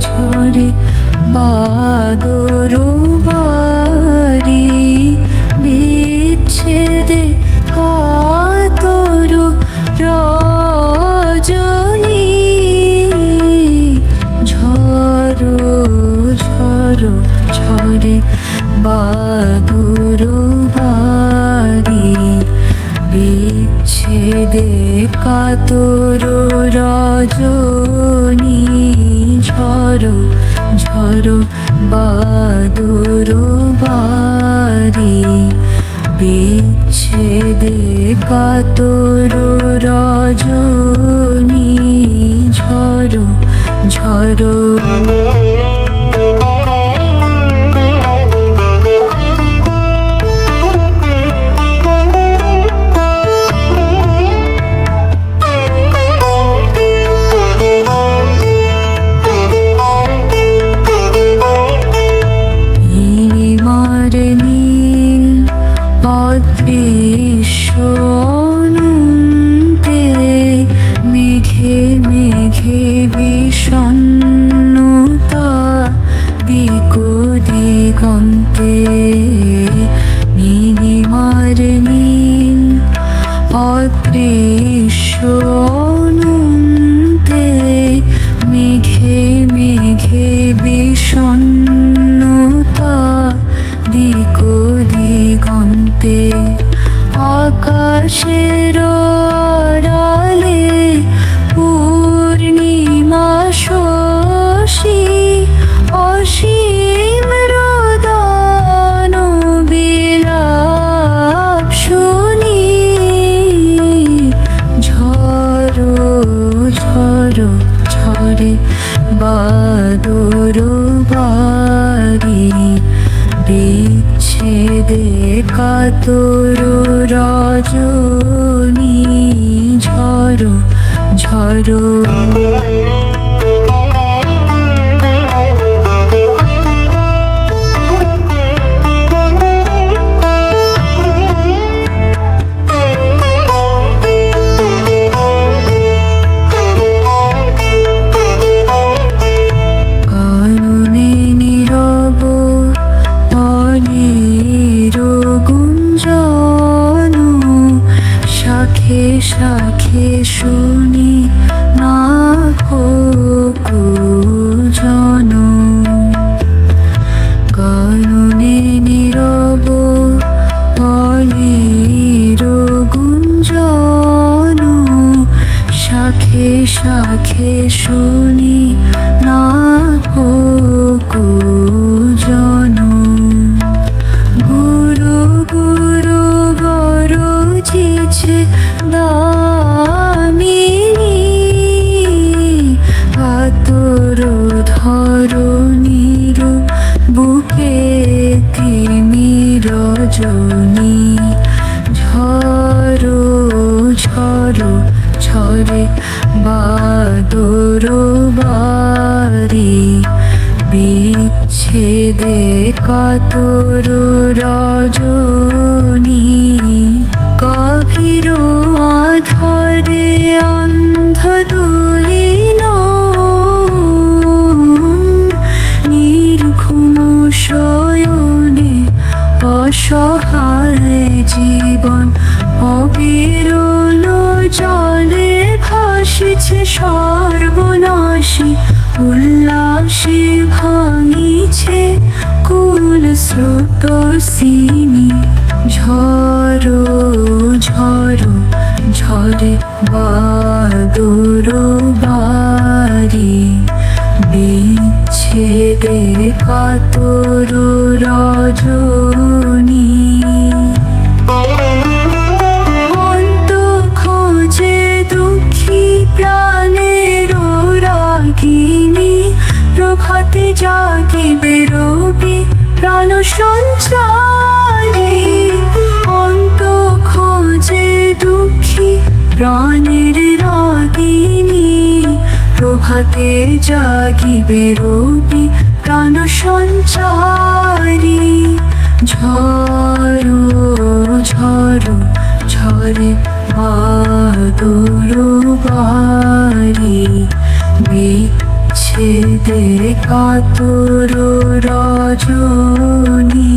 ঝরে বাদর বাড়ি বিচ্ছেদে কাতর রজনী ঝরো ঝরো ঝরে বাদর বাড়ি বিচ্ছেদে কাতর রজনী ঝড় ঝড়ো বাদুর বাড়ি। বিচ্ছেদে কাতর রজনী। অদৃশ্যতে মেঘে মেঘে বিষণ্ণতা দিকো দিগন্তে আকাশের কাতর রজনী ঝড় ঝড়ো শাখে শুনি না জন। কাননে নীরব অনির গুঞ্জন শাখে শাখে শুনি না জন রজনী ঝরো ঝরো ঝরে বাদর বাড়ি। বিচ্ছেদে কাতর রজনী অসহায় জীবন, অবিরল জলে ভাসিছে সর্বনাশী, উল্লাসে ভাঙিছে কুল স্রোত সিনি ঝড়ো ঝড়ো ঝরে বাদুর বাড়ি। বিচ্ছেদে কাতর রজনী। জাগিবে রবি প্রাণ সঞ্চারী। অন্ত খোঁজে দুঃখী প্রাণের রাগিনী। প্রভাতে জাগিবে রবি প্রাণ সঞ্চারী। ঝড়ো ঝড়ো ঝরে বাদুর বাড়ি। কাতুর রজনী।